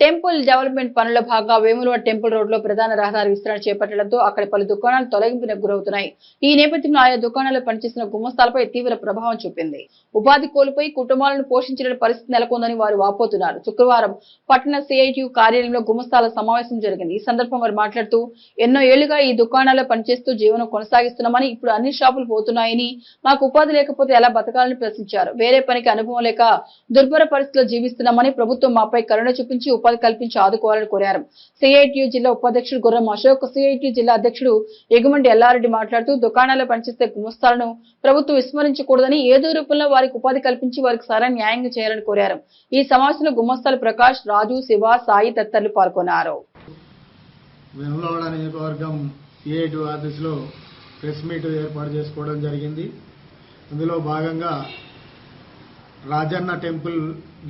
Temple development పనుల భాగంగా Vemulawada temple రోడ్లో ప్రధాన రహదారి విస్తరణ చేపట్టడంతో అక్కడ పలు దుకాణాలు తొలగింపునకు గురవుతున్నాయి. ఈ నేపథ్యంలో ఆయా దుకాణాల్లో పనిచేసిన గుమస్తాలపై తీవ్ర ప్రభావం చూపింది. ఉపాధి కోల్పోయి కుటుంబాలను పోషించిన పరిస్థితి నెలకొందని వారు వాపోతున్నారు. శుక్రవారం పట్టణ సిఐటియు కార్యాలయంలో గుమస్తాల సమావేశం జరిగింది. ఈ సందర్భంగా వారు మాట్లాడుతూ ఎన్నో ఏళ్ళుగా ఈ దుకాణాల్లో పనిచేస్తూ జీవనం కొనసాగిస్తున్నామని ఇప్పుడు అన్ని షాపులు పోతున్నాయని మాకు ఉపాధి లేకపోతే ఎలా బతకాలని ప్రశ్నించారు. వేరే పనికి అనుభవం లేక దుర్భర పరిస్థితిలో జీవిస్తున్నామని ప్రభుత్వం మాపై కరుణ చూపించి ఉపాధి ఉపాధి కల్పించి ఆదుకోవాలని కోరారు. సిఐటియు జిల్లా ఉపాధ్యక్షుడు గుర్రం అశోక్ సిఐటియు జిల్లా అధ్యక్షుడు ఎగుమండి ఎల్లారెడ్డి మాట్లాడుతూ దుకాణాల్లో పనిచేసే గుమస్తాలను ప్రభుత్వం విస్మరించకూడదని ఏదో రూపంలో వారికి ఉపాధి కల్పించి వారికి సరైన న్యాయంగా చేయాలని కోరారు. ఈ సమావేశంలో గుమస్తాలు ప్రకాష్ రాజు శివ సాయి తదితరులు పాల్గొన్నారు. ప్రెస్ మీట్ ఏర్పాటు చేసుకోవడం జరిగింది. అందులో భాగంగా రాజన్న టెంపుల్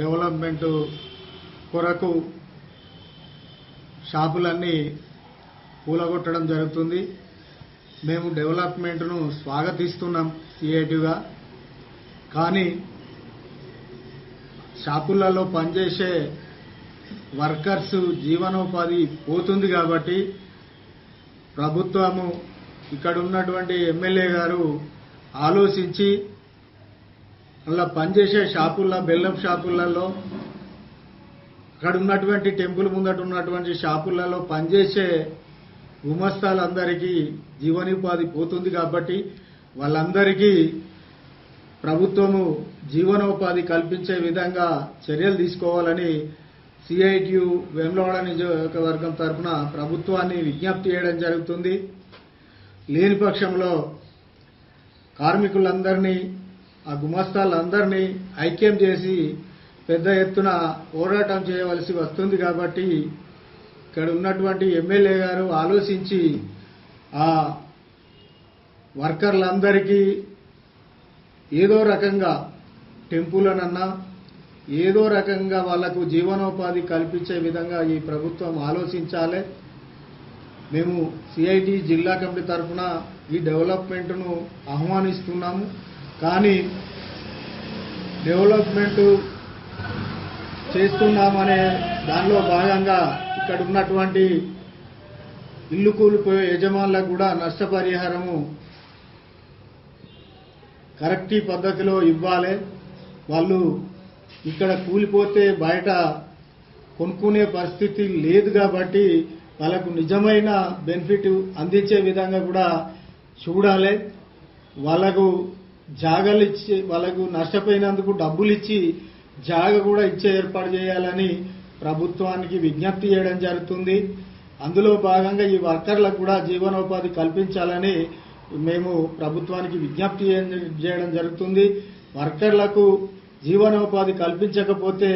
డెవలప్మెంట్ కొరకు షాపులన్నీ కూలగొట్టడం జరుగుతుంది. మేము డెవలప్మెంట్ను స్వాగతిస్తున్నాం క్రియేటివ్గా. కానీ షాపులలో పనిచేసే వర్కర్స్ జీవనోపాధి పోతుంది కాబట్టి ప్రభుత్వము ఇక్కడ ఉన్నటువంటి ఎమ్మెల్యే గారు ఆలోచించి అలా పనిచేసే షాపుల్లో బెల్లం షాపులలో అక్కడ ఉన్నటువంటి టెంపుల్ ముందట ఉన్నటువంటి షాపులలో పనిచేసే గుమస్తాలందరికీ జీవనోపాధి పోతుంది కాబట్టి వాళ్ళందరికీ ప్రభుత్వము జీవనోపాధి కల్పించే విధంగా చర్యలు తీసుకోవాలని సిఐటియు వేములవాడ నియోజకవర్గం తరఫున ప్రభుత్వాన్ని విజ్ఞప్తి చేయడం జరుగుతుంది. లేని పక్షంలో కార్మికులందరినీ ఆ గుమస్తాలందరినీ ఐక్యం చేసి పెద్ద ఎత్తున పోరాటం చేయవలసి వస్తుంది కాబట్టి ఇక్కడ ఉన్నటువంటి ఎమ్మెల్యే గారు ఆలోచించి ఆ వర్కర్లందరికీ ఏదో రకంగా టెంపులనన్నా ఏదో రకంగా వాళ్ళకు జీవనోపాధి కల్పించే విధంగా ఈ ప్రభుత్వం ఆలోచించాలి. మేము సిఐటి జిల్లా కమిటీ తరఫున ఈ డెవలప్మెంట్ను ఆహ్వానిస్తున్నాము. కానీ డెవలప్మెంట్ చేస్తున్నామనే దానిలో భాగంగా ఇక్కడ ఉన్నటువంటి ఇల్లు కూలిపోయే యజమానులకు కూడా నష్టపరిహారము కరెక్ట్ పద్ధతిలో ఇవ్వాలి. వాళ్ళు ఇక్కడ కూలిపోతే బయట కొనుక్కునే పరిస్థితి లేదు కాబట్టి వాళ్ళకు నిజమైన బెనిఫిట్ అందించే విధంగా కూడా చూడాలి. వాళ్ళకు జాగాలు ఇచ్చి వాళ్ళకు నష్టపోయినందుకు డబ్బులు ఇచ్చి జాగ కూడా ఇచ్చే ఏర్పాటు చేయాలని ప్రభుత్వానికి విజ్ఞప్తి చేయడం జరుగుతుంది. అందులో భాగంగా ఈ వర్కర్లకు కూడా జీవనోపాధి కల్పించాలని మేము ప్రభుత్వానికి విజ్ఞప్తి చేయడం జరుగుతుంది. వర్కర్లకు జీవనోపాధి కల్పించకపోతే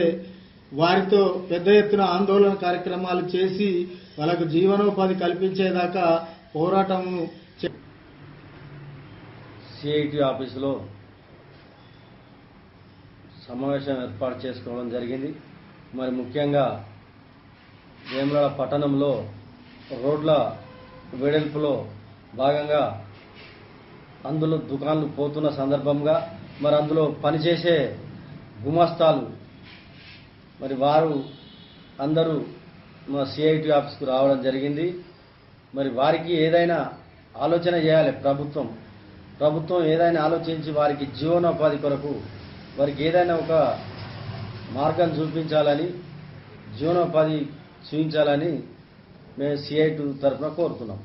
వారితో పెద్ద ఎత్తున ఆందోళన కార్యక్రమాలు చేసి వాళ్ళకు జీవనోపాధి కల్పించేదాకా పోరాటం సిఐటి ఆఫీసులో సమావేశం ఏర్పాటు చేసుకోవడం జరిగింది. మరి ముఖ్యంగా వేములవాడ పట్టణంలో రోడ్ల వెడల్పులో భాగంగా అందులో దుకాణాలు పోతున్న సందర్భంగా మరి అందులో పనిచేసే గుమస్తాలు మరి వారు అందరూ మా సిఐటి ఆఫీస్కు రావడం జరిగింది. మరి వారికి ఏదైనా ఆలోచన చేయాలి ప్రభుత్వం. ప్రభుత్వం ఏదైనా ఆలోచించి వారికి జీవనోపాధి కొరకు వారికి ఏదైనా ఒక మార్గం చూపించాలని జీవనోపాధి చూపించాలని మేము సిఐటి తరఫున కోరుతున్నాం.